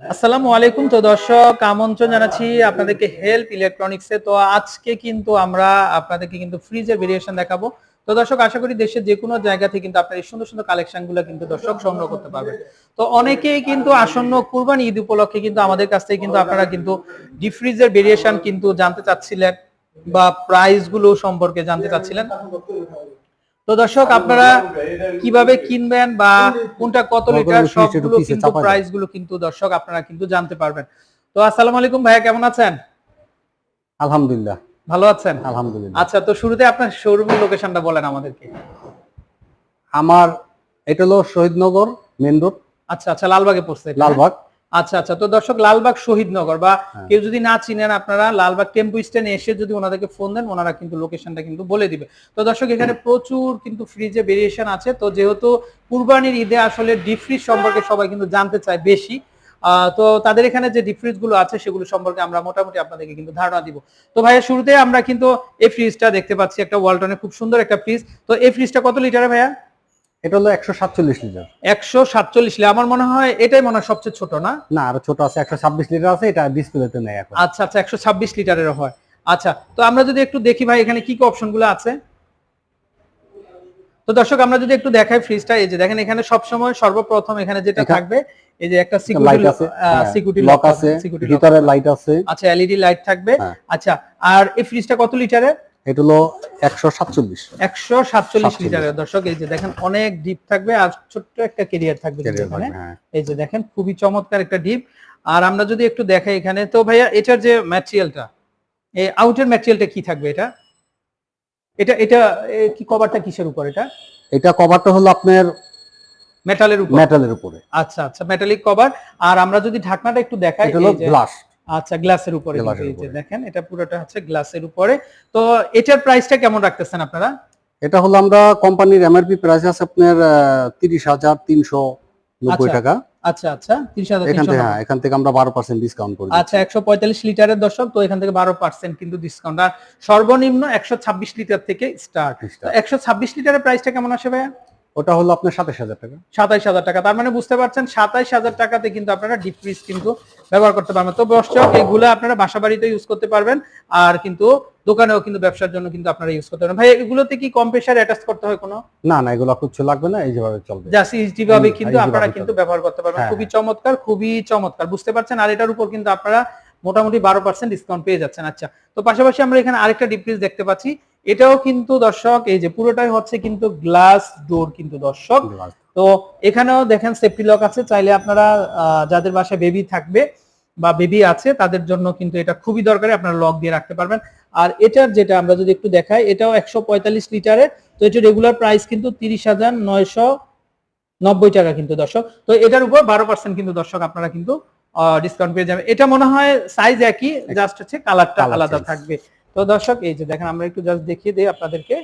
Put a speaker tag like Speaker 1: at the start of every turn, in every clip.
Speaker 1: আসসালামু আলাইকুম। তো দর্শক, আমন্ত্রণ জানাচ্ছি আপনাদেরকে হেল্প ইলেকট্রনিক্সে। তো আজকে কিন্তু আমরা আপনাদেরকে কিন্তু ফ্রিজের ভেরিয়েশন দেখাবো। তো দর্শক, আশা করি দেশের যে কোনো জায়গা থেকে কিন্তু আপনার এই সুন্দর সুন্দর কালেকশনগুলো কিন্তু দর্শক সংগ্রহ করতে পারবেন। তো অনেকেই কিন্তু আসন্ন কুরবানি ঈদ উপলক্ষে কিন্তু আমাদের কাছ থেকে কিন্তু আপনারা কিন্তু ডিপ ফ্রিজের ভেরিয়েশন কিন্তু জানতে চাচ্ছিলেন বা প্রাইসগুলো সম্পর্কে জানতে চাচ্ছিলেন। তো দর্শক আপনারা কীভাবে কিনবেন বা কোনটা কত লিটার সবগুলো কিন্তু প্রাইসগুলো কিন্তু দর্শক আপনারা কিন্তু জানতে পারবেন। তো আসসালামু আলাইকুম ভাইয়া কেমন আছেন?
Speaker 2: আলহামদুলিল্লাহ।
Speaker 1: ভালো আছেন?
Speaker 2: আলহামদুলিল্লাহ।
Speaker 1: আচ্ছা তো শুরুতে আপনার শোরুমের লোকেশনটা বলেন আমাদেরকে।
Speaker 2: আমার এটা হলো শহীদনগর মেন রোড।
Speaker 1: আচ্ছা আচ্ছা লালবাগে পড়ছে?
Speaker 2: লালবাগ।
Speaker 1: আচ্ছা আচ্ছা। তো দর্শক লালবাগ শহীদনগর বা
Speaker 2: হ্যাঁ।
Speaker 1: কেউ যদি না চিনেন আপনারা লালবাগ টেম্পু স্ট্যান্ডে এসে যদি ওনাদেরকে ফোন দেন ওনারা কিন্তু লোকেশনটা কিন্তু বলে দিবে। তো দর্শক এখানে প্রচুর কিন্তু ফ্রিজে ভেরিয়েশন আছে। তো যেহেতু কুরবানির ঈদে আসলে ডিপ ফ্রিজ সম্পর্কে সবাই কিন্তু জানতে চায় বেশি আহ, তো তাদের এখানে যে ডিপ ফ্রিজগুলো আছে সেগুলো সম্পর্কে আমরা মোটামুটি আপনাদেরকে কিন্তু ধারণা দিব। তো ভাইয়া শুরুতে আমরা কিন্তু এই ফ্রিজটা দেখতে পাচ্ছি একটা ওয়ালটনের খুব সুন্দর একটা ফ্রিজ তো এই ফ্রিজটা কত লিটারে ভাইয়া?
Speaker 2: এটা হলো একশো সাতচল্লিশ লিটার।
Speaker 1: একশো সাতচল্লিশ লিটার আমার মনে হয় এটাই মনে হয় সবচেয়ে ছোট না?
Speaker 2: না আরও ছোট আছে একশো ছাব্বিশ লিটার আছে এটা ডিসপ্লেতে নেই এখন।
Speaker 1: আচ্ছা আচ্ছা একশো ছাব্বিশ লিটারের হয়। আচ্ছা তো আমরা যদি একটু দেখি ভাই এখানে কি কি অপশনগুলো আছে? তো দর্শক আমরা যদি একটু দেখাই ফ্রিজটা এই যে দেখেন এখানে সবসময় সর্বপ্রথম এখানে যেটা থাকবে এই যে একটা
Speaker 2: লাইট
Speaker 1: সিকিউরিটি সিকিউরিটি
Speaker 2: লক আছে
Speaker 1: সিকিউরিটি
Speaker 2: ভিতরে লাইট আছে।
Speaker 1: আচ্ছা এলইডি লাইট থাকবে।
Speaker 2: হ্যাঁ।
Speaker 1: আচ্ছা আর এই ফ্রিজটা কত লিটারের?
Speaker 2: এটা হলো একশো সাতচল্লিশ।
Speaker 1: একশো সাতচল্লিশ
Speaker 2: 47
Speaker 1: লিটারের দর্শক এই যে দেখেন অনেক ডিপ থাকবে আর ছোট্ট একটা কেরিয়ার থাকবে এখানে।
Speaker 2: হ্যাঁ।
Speaker 1: এই যে দেখেন খুবই চমৎকার একটা ডিপ আর আমরা যদি একটু দেখাই এখানে তো ভাইয়া এটার যে ম্যাটেরিয়ালটা এই আউটের ম্যাটেরিয়ালটা কি থাকবে এটা? এটা এটা কি কভারটা কিসের উপর এটা?
Speaker 2: এটা কভারটা হলো আপনার
Speaker 1: মেটালের উপর।
Speaker 2: মেটালের উপরে।
Speaker 1: আচ্ছা আচ্ছা মেটালিক কভার আর আমরা যদি ঢাকনাটা একটু দেখাই
Speaker 2: এটা হলো গ্লাস
Speaker 1: আচ্ছা গ্লাসের উপরে। দেখেন এটা পুরোটা হচ্ছে গ্লাসের উপরে। তো এটার প্রাইসটা কেমন রাখতেছেন আপনারা?
Speaker 2: এটা হলো আমরা কোম্পানির এমআরপি প্রাইস আছে আপনার তিরিশ হাজার তিনশো নব্বই
Speaker 1: আচ্ছা,
Speaker 2: টাকা।
Speaker 1: আচ্ছা আচ্ছা তিরিশ হাজার
Speaker 2: এখান থেকে হ্যাঁ এখান থেকে আমরা বারো পার্সেন্ট ডিসকাউন্ট করি
Speaker 1: আচ্ছা একশো পঁয়তাল্লিশ লিটারের দশক তো এখান থেকে বারো পার্সেন্ট কিন্তু ডিসকাউন্ট আর সর্বনিম্ন একশো ছাব্বিশ লিটার থেকে স্টার্ট একশো ছাব্বিশ লিটারের প্রাইসটা কেমন আসে ভাইয়া?
Speaker 2: ওটা হলো আপনার সাতাশ হাজার টাকা।
Speaker 1: সাতাইশ হাজার টাকা তার মানে বুঝতে পারছেন সাতাইশ হাজার টাকাতে কিন্তু আপনারা ডিপ ফ্রিজ কিন্তু ব্যবহার করতে পারবেন। তো দর্শক এগুলো আপনারা বাসা বাড়িতে ইউজ করতে পারবেন আর কিন্তু দোকানেও কিন্তু ব্যবসার জন্য কিন্তু আপনারা ইউজ করতে পারবেন। ভাই এগুলোতে কি কম প্রেশার অ্যাটাচ করতে হয় কোনো?
Speaker 2: না না এগুলো কিছু লাগবে না এই যেভাবে চলবে।
Speaker 1: যা সিএসডি ভাবে কিন্তু আপনারা কিন্তু ব্যবহার করতে পারবেন।
Speaker 2: হ্যাঁ,
Speaker 1: খুবই চমৎকার খুবই চমৎকার। বুঝতে পারছেন? আর এটার উপর কিন্তু আপনারা মোটামুটি বারো পার্সেন্ট ডিসকাউন্ট পেয়ে যাচ্ছেন। আচ্ছা তো পাশাপাশি আমরা এখানে আরেকটা ডিপ্রিজ দেখতে পাচ্ছি। এটাও কিন্তু দর্শক এই যে পুরোটাই হচ্ছে কিন্তু গ্লাস ডোর কিন্তু দর্শক। তো এখানেও দেখেন সেফটি লক আছে চাইলে আপনারা যাদের বাসায় বেবি থাকবে বা বেবি আছে তাদের জন্য কিন্তু এটা খুবই দরকারি আপনারা লক দিয়ে রাখতে পারবেন। আর এটার যেটা আমরা যদি একটু দেখাই এটাও একশো পঁয়তাল্লিশ লিটারের তো এটা রেগুলার প্রাইস কিন্তু তিরিশ হাজার নয়শো নব্বই টাকা কিন্তু দর্শক। তো এটার উপর বারো পার্সেন্ট কিন্তু দর্শক আপনারা কিন্তু ডিসকাউন্ট পেয়ে যাবেন। এটা মনে হয় সাইজ একই জাস্ট হচ্ছে কালারটা আলাদা থাকবে। তো দর্শক এই যে দেখেন আমরা একটু জাস্ট দেখিয়ে দিই আপনাদেরকে।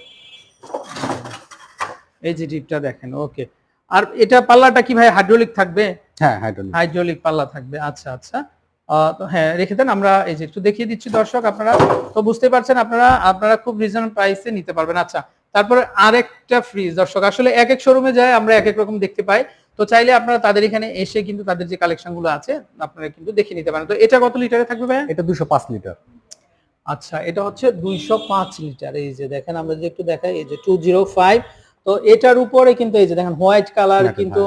Speaker 1: এই যে ডিপটা দেখেন ওকে। আর এটা পাল্লাটা কি ভাই হাইড্রোলিক থাকবে?
Speaker 2: হ্যাঁ হাইড্রোলিক
Speaker 1: হাইড্রোলিক পাল্লা থাকবে আচ্ছা আচ্ছা। তো হ্যাঁ রেখে দেন আমরা এই যে একটু দেখিয়ে দিচ্ছি দর্শক আপনারা। তো বুঝতে পারছেন আপনারা আপনারা খুব রিজনেবল প্রাইসে নিতে পারবেন আচ্ছা। তারপরে আরেকটা ফ্রিজ দর্শক আসলে এক এক শোরুমে যায় আমরা এক এক রকম দেখতে পাই। তো চাইলে আপনারা তাদের এখানে এসে কিন্তু তাদের যে কালেকশনগুলো আছে আপনারা কিন্তু দেখে নিতে পারেন। তো এটা কত লিটারে থাকবে ভাই
Speaker 2: এটা দুশো পাঁচ লিটার।
Speaker 1: আচ্ছা এটা হচ্ছে দুইশো পাঁচ লিটার। এই যে দেখেন আমরা যদি একটু দেখাই এই যে টু জিরো ফাইভ তো এটার উপরে কিন্তু এই যে দেখেন হোয়াইট কালার কিন্তু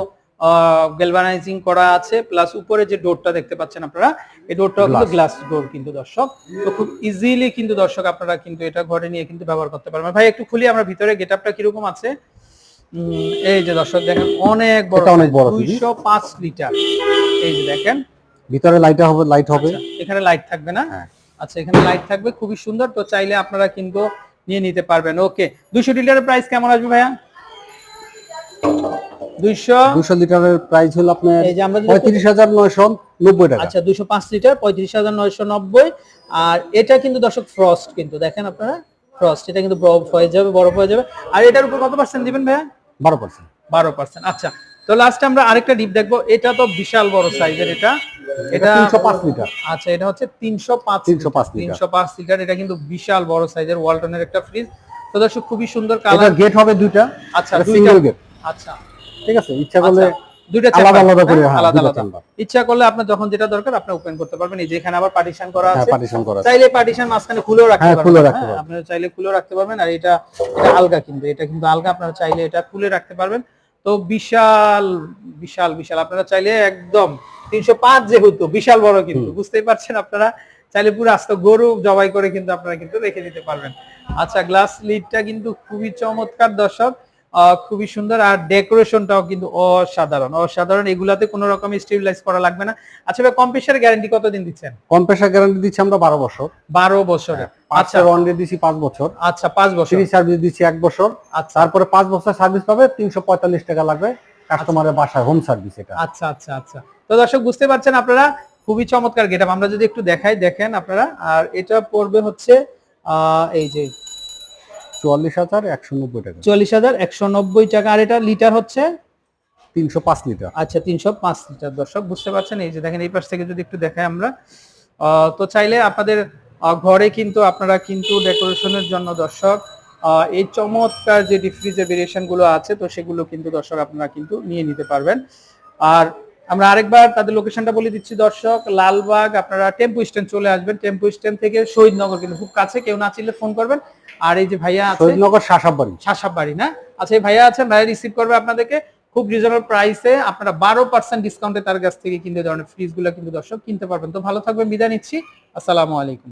Speaker 1: গ্যালভানাইজিং করা আছে প্লাস উপরে যে ডোরটা দেখতে পাচ্ছেন আপনারা এই ডোরটাও কিন্তু গ্লাস ডোর কিন্তু দর্শক। তো খুব ইজিলি কিন্তু দর্শক আপনারা কিন্তু এটা ঘরে নিয়ে কিন্তু ব্যবহার করতে পারবেন। ভাই একটু খুলি আমরা ভিতরে গেটআপটা কীরকম আছে? উম, এই যে দর্শক দেখেন অনেক বড়
Speaker 2: অনেক বড় ফ্রিজ।
Speaker 1: দুইশো পাঁচ লিটার। এই যে দেখেন।
Speaker 2: ভিতরে লাইট হবে লাইট হবে।
Speaker 1: আচ্ছা, এখানে লাইট থাকবে না?
Speaker 2: হ্যাঁ।
Speaker 1: আচ্ছা এখানে লাইট থাকবে খুবই সুন্দর। তো চাইলে আপনারা কিন্তু নিয়ে নিতে পারবেন। ওকে দুইশো লিটারের প্রাইস কেমন আসবে ভাইয়া? দুইশো?
Speaker 2: দুশো লিটারের প্রাইস হলো আপনার
Speaker 1: এই যে আমরা
Speaker 2: পঁয়ত্রিশ হাজার নয়শো নব্বই টাকা।
Speaker 1: আচ্ছা দুইশো পাঁচ লিটার পঁয়ত্রিশ হাজার নয়শো নব্বই। আর এটা কিন্তু দর্শক ফ্রস্ট কিন্তু দেখেন আপনারা? ফ্রস্ট এটা কিন্তু বরফ হয়ে যাবে বরফ হয়ে যাবে। আর এটার উপর কত পার্সেন্ট দিবেন ভাইয়া?
Speaker 2: বারো পার্সেন্ট
Speaker 1: বারো পার্সেন্ট আচ্ছা তো লাস্টে আমরা আরেকটা ডিপ দেখব। এটা তো বিশাল বড় সাইজের এটা।
Speaker 2: এটা তিনশো পাঁচ লিটার
Speaker 1: আচ্ছা এটা হচ্ছে তিনশো পাঁচ
Speaker 2: 305 লিটার।
Speaker 1: তিনশো পাঁচ লিটার এটা কিন্তু বিশাল বড় সাইজের ওয়ালটনের একটা ফ্রিজ তো দর্শক খুবই সুন্দর
Speaker 2: এটা
Speaker 1: কালার
Speaker 2: গেট হবে দুইটা।
Speaker 1: আচ্ছা
Speaker 2: সিঙ্গেল গেট
Speaker 1: আচ্ছা।
Speaker 2: ঠিক আছে ইচ্ছা করলে
Speaker 1: দুইটা
Speaker 2: আলাদা আলাদা করে
Speaker 1: হ্যাঁ,
Speaker 2: হ্যাঁ,
Speaker 1: আলাদা আলাদা। ইচ্ছা করলে আপনার যখন যেটা দরকার আপনি ওপেন করতে পারবেন। এই যে এখানে আবার পার্টিশন করা
Speaker 2: হ্যাঁ
Speaker 1: আছে।
Speaker 2: পার্টিশন করা
Speaker 1: চাইলে পার্টিশন মাঝখানে খুলেও রাখতে পারবেন।
Speaker 2: খুলেও রাখতে পারবেন।
Speaker 1: আপনারা চাইলে খুলেও রাখতে পারবেন। আর এটা এটা আলগা কিন্তু। এটা কিন্তু আলগা আপনারা চাইলে এটা খুলে রাখতে পারবেন। তো বিশাল বিশাল বিশাল। আপনারা চাইলে একদম তিনশো পাঁচ যেহেতু বিশাল বড় কিন্তু। বুঝতেই পারছেন আপনারা? চাইলে পুরো আস্ত গরু জবাই করে কিন্তু আপনারা কিন্তু রেখে দিতে পারবেন। আচ্ছা গ্লাস লিডটা কিন্তু খুবই চমৎকার দর্শক। খুবই সুন্দর। আর ডেকোরেশনটাও কিন্তু অসাধারণ। অসাধারণ এগুলাতে কোনো রকম স্টেবিলাইজ করা লাগবে না। আচ্ছা ভাই কম্পিউটার গ্যারান্টি কতদিন দিচ্ছেন?
Speaker 2: কম্প্রেসার গ্যারান্টি দিচ্ছি আমরা বারো বছর।
Speaker 1: বারো বছরের। আচ্ছা।
Speaker 2: পাঁচটার ওয়ারেন্টি দিচ্ছি পাঁচ বছর।
Speaker 1: আচ্ছা পাঁচ বছর।
Speaker 2: সার্ভিস দিচ্ছি এক বছর।
Speaker 1: আচ্ছা।
Speaker 2: তারপরে পাঁচ বছর সার্ভিস পাবে তিনশো পঁয়তাল্লিশ টাকা লাগবে কাস্টমারের বাসায় হোম সার্ভিস এটা।
Speaker 1: আচ্ছা আচ্ছা আচ্ছা। তো দর্শক বুঝতে পারছেন আপনারা খুবই চমৎকার গেটআপ। আমরা যদি একটু দেখাই দেখেন আপনারা। আর এটা পড়বে হচ্ছে আহ, এই যে
Speaker 2: চুয়াল্লিশ হাজার একশো নব্বই টাকা।
Speaker 1: চল্লিশ হাজার একশো নব্বই টাকা। আর এটা লিটার হচ্ছে?
Speaker 2: তিনশো পাঁচ লিটার।
Speaker 1: আচ্ছা তিনশো পাঁচ লিটার। দর্শক বুঝতে পারছেন? এই যে দেখেন এই পাশ থেকে যদি একটু দেখাই আমরা। তো চাইলে আপনাদের ঘরে কিন্তু আপনারা কিন্তু ডেকোরেশনের জন্য দর্শক এই চমৎকার যে ডিফ্রিজের ভেরিয়েশনগুলো আছে তো সেগুলো কিন্তু দর্শক আপনারা কিন্তু নিয়ে নিতে পারবেন। আর আমরা আরেকবার তাদের লোকেশনটা বলে দিচ্ছি দর্শক। লালবাগ আপনারা টেম্পু স্ট্যান্ড চলে আসবেন। টেম্পু স্ট্যান্ড থেকে শহীদনগর কিন্তু খুব কাছে কেউ না চিনলে ফোন করবেন। আর এই যে ভাইয়া আছে
Speaker 2: শহীদনগর শাসাবাড়ি
Speaker 1: শাসাব বাড়ি না? আচ্ছা এই ভাইয়া আছেন ভাইয়া রিসিভ করবে আপনাদেরকে খুব রিজনেবল প্রাইসে আপনারা বারো পার্সেন্ট ডিসকাউন্টে তার কাছ থেকে কিনতে ধরনের ফ্রিজগুলো কিন্তু দর্শক কিনতে পারবেন। তো ভালো থাকবেন বিদায় নিচ্ছি। আসসালামু আলাইকুম।